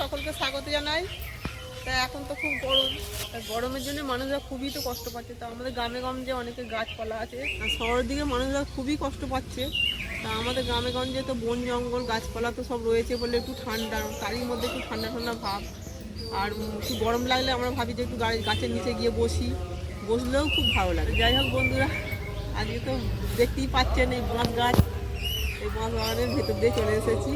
সকলকে স্বাগত জানাই। তা এখন তো খুব গরম গরমের জন্য মানুষরা খুবই তো কষ্ট পাচ্ছে। তা আমাদের গ্রামে গঞ্জে অনেকে গাছপালা আছে, আর শহরের দিকে মানুষরা খুবই কষ্ট পাচ্ছে। তা আমাদের গ্রামে গঞ্জে তো বন, জঙ্গল, গাছপালা তো সব রয়েছে বলে একটু ঠান্ডা, তারই মধ্যে একটু ঠান্ডা ঠান্ডা ভাব। আর একটু গরম লাগলে আমরা ভাবি যে একটু গাছের নিচে গিয়ে বসি। বসলেও খুব ভালো লাগে। যাই হোক বন্ধুরা, আজকে তো দেখতেই পাচ্ছেন এই বাঁশ গাছ। এই বাঁশ বাগানের ভেতর দিয়ে চলে এসেছি।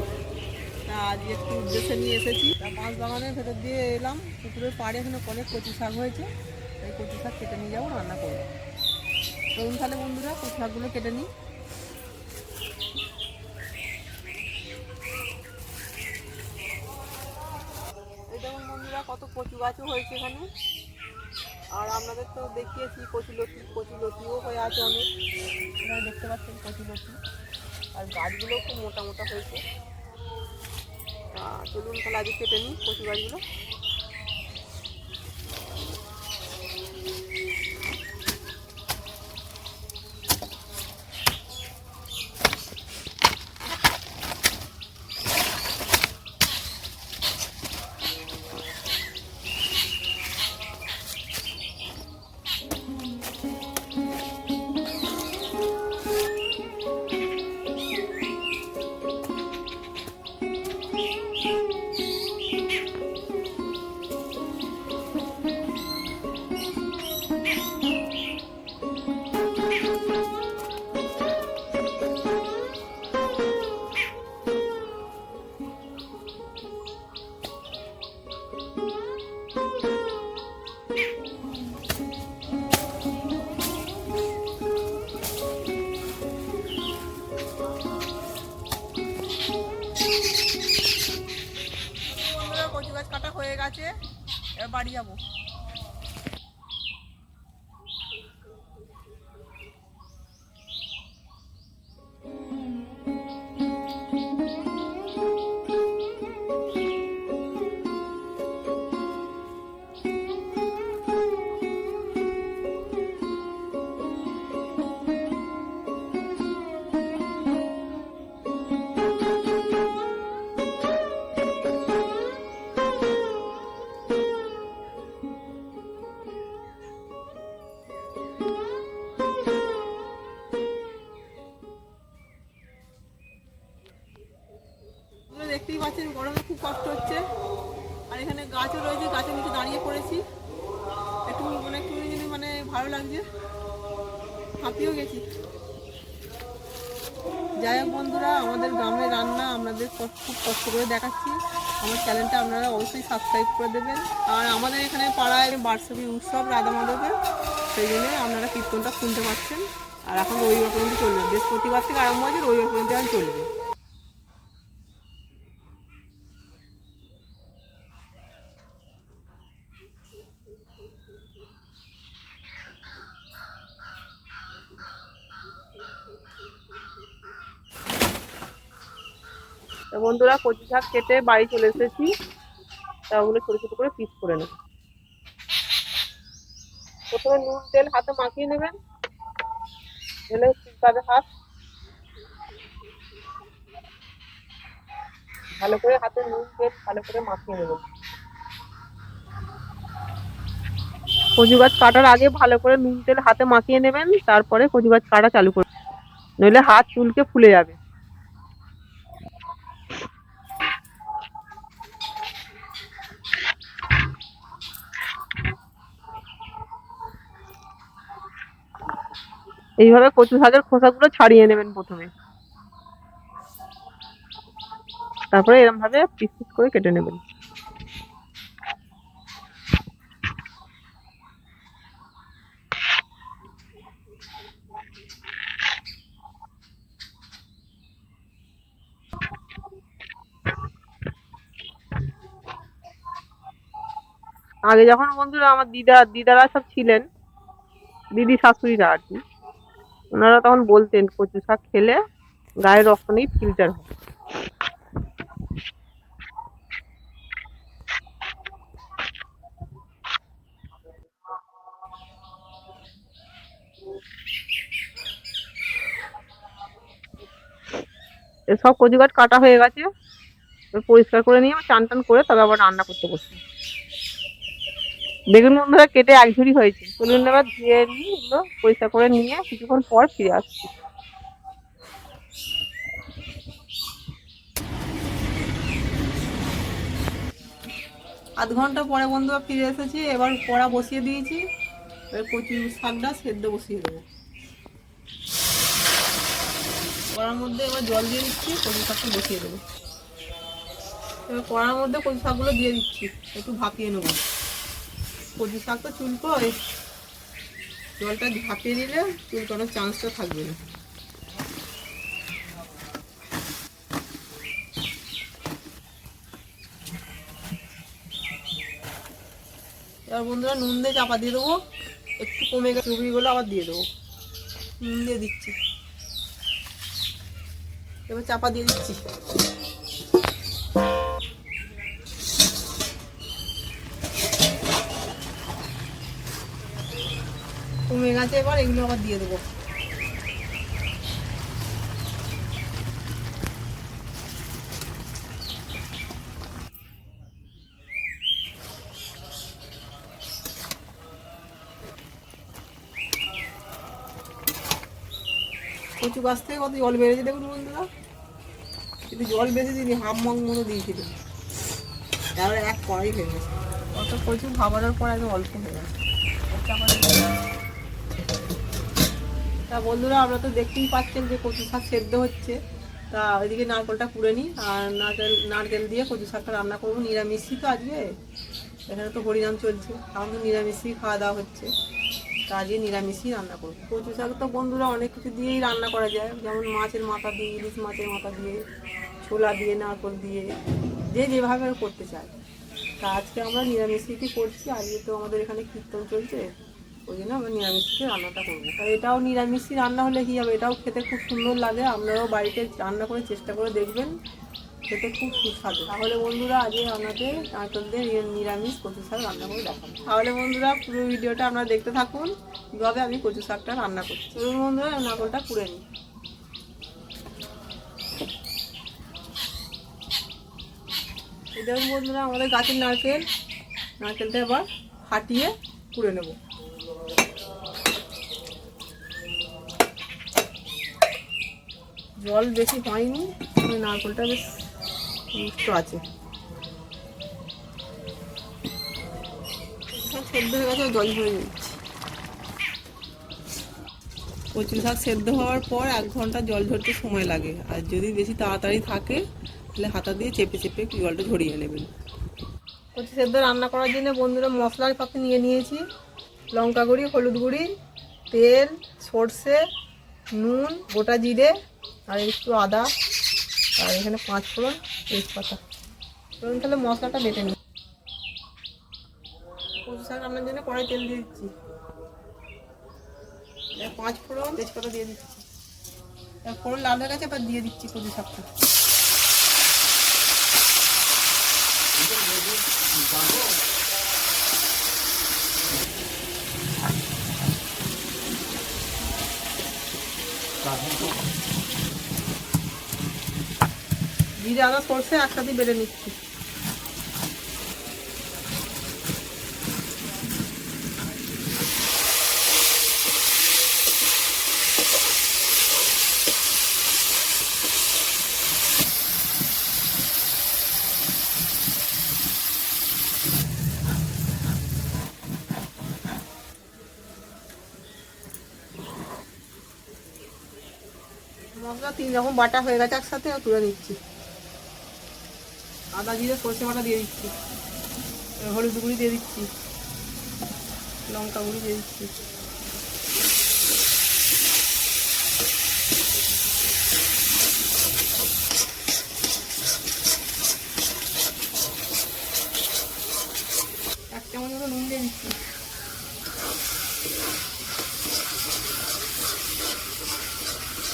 তা আজকে একটু উদ্দেশ্যে নিয়ে এসেছি। বাঁশ বাগানের ভেতর দিয়ে এলাম। পুকুরের পাড়ে এখানে অনেক কচু শাক হয়েছে। এই কচু শাক কেটে নিয়ে যাব, রান্না করব। চলুন তাহলে বন্ধুরা, কচু শাকগুলো কেটে নিই। দেখুন বন্ধুরা, কত কচু গাছও হয়েছে এখানে। আর আপনাদের তো দেখিয়েছি কচু লতি, কচু লতিও হয়ে আছে অনেক। দেখতে পাচ্ছেন কচু লতি। আর গাছগুলো খুব মোটা মোটা হয়েছে। চলুন তাহলে আজকে কেটে নিই কচু গাছগুলো আপনাদের খুব কষ্ট করে দেখাচ্ছি। আমার চ্যানেলটা আপনারা অবশ্যই সাবস্ক্রাইব করে দেবেন। আর আমাদের এখানে পাড়ায় বার্ষিক উৎসব রাধা মাধবের। সেই জন্য আপনারা কীর্তনটা শুনতে পাচ্ছেন। আর এখন রবিবার পর্যন্ত চলবে। বৃহস্পতিবার থেকে আরম্ভ হয়েছে, রবিবার পর্যন্ত এখন চলবে। বন্ধুরা, কচু শাক কেটে বাড়ি চলে এসেছি। তা ওগুলো ছোটো ছোটো করে পিস করে নেব। প্রথমে নুন, তেল হাতে মাখিয়ে নেবেন। এলে হাত ভালো করে হাতে নুন, তেল ভালো করে মাখিয়ে নেবেন কচু গাছ কাটার আগে ভালো করে নুন, তেল হাতে মাখিয়ে নেবেন। তারপরে কচু গাছ কাটা চালু করবেন। নইলে হাত চুলকে ফুলে যাবে। এইভাবে কচু শাকের খোসাগুলো ছাড়িয়ে নেবেন প্রথমে। তারপরে এরকম ভাবে পিস পিস করে কেটে নেবেন। আগে যখন বন্ধুরা আমার দিদা, দিদারা সব ছিলেন, দিদি শাশুড়িরা আর কি ওনারা তখন বলতেন কচু শাক খেলে গায়ের রক্ত নেই ফিল্টার হয়। এ সব কচু গাছ কাটা হয়ে গেছে। এবার পরিষ্কার করে নিয়ে আবার চান টান করে তবে আবার রান্না করতে বসবো বেগুন বন্ধুরা কেটে এক ঝুড়ি হয়েছে চলুন এবার ধুয়ে নিয়ে এগুলো পরিষ্কার করে নিয়ে কিছুক্ষণ পর ফিরে আসছি। আধ ঘণ্টা পরে বন্ধুরা ফিরে এসেছি, এবার কড়া বসিয়ে দিয়েছি। এবার কচি শাকটা সেদ্ধ বসিয়ে দেবো। কড়ার মধ্যে এবার জল দিয়ে দিচ্ছি, কচি শাকটা বসিয়ে দেবো। এবার কড়ার মধ্যে কচি শাকগুলো দিয়ে দিচ্ছি, একটু ভাপিয়ে নেব। কচি শাক তো চুলকো এই জলটা ভাপিয়ে দিলে চুলকানোর চান্সটা থাকবে না। এবার বন্ধুরা নুন দিয়ে চাপা দিয়ে দেবো। একটু কমে গেছে চুবড়িগুলো আবার দিয়ে দেবো। নুন দিয়ে দিচ্ছি। এবার চাপা দিয়ে দিচ্ছি। গেছে এবার, এগুলো আবার দিয়ে দেবো। কচু গাছ থেকে কত জল বেড়েছে দেখুন বন্ধুরা। কিন্তু জল বেশি দিদি হাফ মগ মতো দিয়েছিল। তারপরে এক কড়াই হয়ে গেছে। অত কচু ভাবানোর পর একদম অল্প হয়ে গেছে। তা বন্ধুরা, আমরা তো দেখতেই পাচ্ছেন যে কচু শাক সেদ্ধ হচ্ছে। তা ওইদিকে নারকেলটা কুড়ে নিই, আর নারকেল নারকেল দিয়ে কচু শাকটা রান্না করব। নিরামিষই তো আজকে, এখানে তো হরিনাম চলছে। আমার তো নিরামিষই খাওয়া দাওয়া হচ্ছে। তা আজকে নিরামিষই রান্না করব। কচু শাক তো বন্ধুরা অনেক কিছু দিয়েই রান্না করা যায়। যেমন মাছের মাথা দিয়ে, ইলিশ মাছের মাথা দিয়ে, ছোলা দিয়ে, নারকেল দিয়ে, যে যেভাবে করতে চায়। তা আজকে আমরা নিরামিষই করছি? আজকে তো আমাদের এখানে কীর্তন চলছে। ওই জন্য আমরা নিরামিষই রান্নাটা করব। আর এটাও নিরামিষই রান্না হলে কী হবে? এটাও খেতে খুব সুন্দর লাগে। আপনারাও বাড়িতে রান্না করে চেষ্টা করে দেখবেন। খেতে খুব সুস্বাদু। তাহলে বন্ধুরা আজকে আমাদের নারকেল দিয়ে নিরামিষ কচু শাক রান্না করে দেখাবো। তাহলে বন্ধুরা, পুরো ভিডিওটা আপনারা দেখতে থাকুন। কীভাবে আমি কচু শাকটা রান্না করছি। চলুন বন্ধুরা নারকেলটা পুড়ে নিই। দেখুন বন্ধুরা, আমাদের গাছের নারকেল। নারকেলটা এবার ফাটিয়ে পুড়ে নেব। জল বেশি হয়নি নারকেলটা বেশ মিষ্ট আছে। সেদ্ধ হয়ে গেছে, জল শাক সেদ্ধ হওয়ার পর এক ঘণ্টা জল ঝরতে সময় লাগে। আর যদি বেশি তাড়াতাড়ি থাকে, তাহলে হাতা দিয়ে চেপে চেপে জলটা ঝরিয়ে নেবেন। কচু সেদ্ধ রান্না করার জন্য বন্ধুরা মশলার পাতে নিয়ে নিয়েছি। লঙ্কা গুঁড়ি, হলুদ গুঁড়ি, তেল, সর্ষে, নুন, গোটা জিরে আর একটু আদা আর এখানে পাঁচ ফোড়ন তেজপাতা চলুন তাহলে মশলাটা বেটে নিই। কচু শাক রান্নার জন্য কড়াই তেল দিয়ে দিচ্ছি। পাঁচ ফোড়ন তেজপাতা দিয়ে দিচ্ছি। ফোড়ন লাল হয়ে গেছে এবার দিয়ে দিচ্ছি কচু শাকটা। জিরে আদা সরষে একসাথে বেড়ে নিচ্ছি। মশলা তিন রকম বাটা হয়ে গেছে একসাথে তুলে নিচ্ছি। আদা জিরে, সর্ষে বাটা দিয়ে দিচ্ছি। হলুদ গুঁড়ি দিয়ে দিচ্ছি। লঙ্কা গুঁড়ি দিয়ে দিচ্ছি। এক চামচ মতো নুন দিয়ে দিচ্ছি।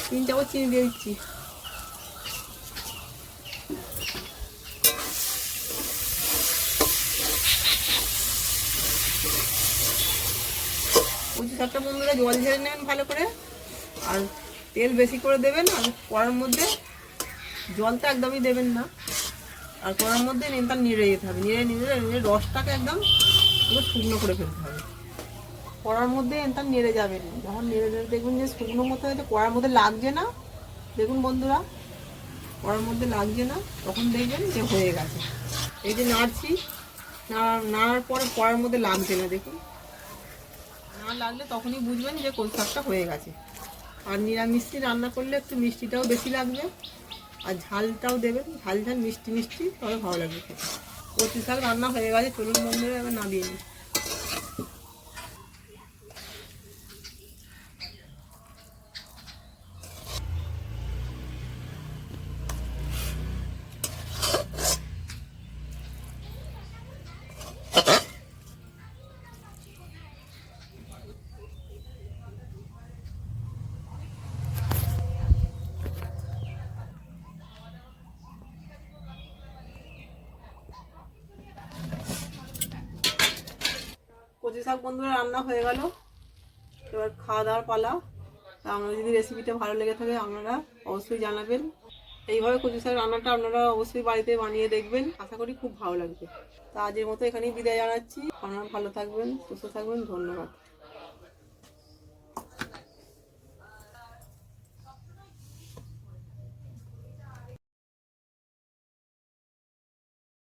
তিন চামচ চিনি দিয়ে দিচ্ছি। কচু শাকটা বন্ধুরা জল ঝেড়ে নেবেন ভালো করে। আর তেল বেশি করে দেবেন, আর কড়ার মধ্যে জল তো একদমই দেবেন না। আর কড়ার মধ্যে নেনটা নেড়ে যেতে হবে। নেড়ে নেড়ে নেড়ে রসটাকে একদম পুরো শুকনো করে ফেলতে হবে। কড়ার মধ্যে এনটা নেড়ে যাবেন যখন নেড়ে নেড়ে দেখবেন যে শুকনো মতো হয়েছে কড়ার মধ্যে লাগছে না। দেখুন বন্ধুরা, কড়ার মধ্যে লাগছে না। তখন দেখবেন যে হয়ে গেছে। এই যে নাড়ছি নাড়া- নাড়ার পরে কড়ার মধ্যে লাগছে না, দেখুন। না লাগলে তখনই বুঝবেন যে কোন শাকটা হয়ে গেছে। আর নিরামিষটি রান্না করলে একটু মিষ্টিটাও বেশি লাগবে, আর ঝালটাও দেবেন। ঝাল ঝাল মিষ্টি মিষ্টি, তবে ভালো লাগবে খেতে। কচু শাক রান্না হয়ে গেছে, চলুন বন্ধুরা, এবার নামিয়ে নিই। শাক বন্ধুরা, রান্না হয়ে গেল। এবার খাওয়া দাওয়ার পালা। আমরা যদি রেসিপিটা ভালো লেগে থাকে, আপনারা অবশ্যই জানাবেন। এইভাবে কচু শাক রান্নাটা আপনারা অবশ্যই বাড়িতে বানিয়ে দেখবেন। আশা করি খুব ভালো লাগবে। তা আজের মতো এখানেই বিদায় জানাচ্ছি। আপনারা ভালো থাকবেন, সুস্থ থাকবেন, ধন্যবাদ।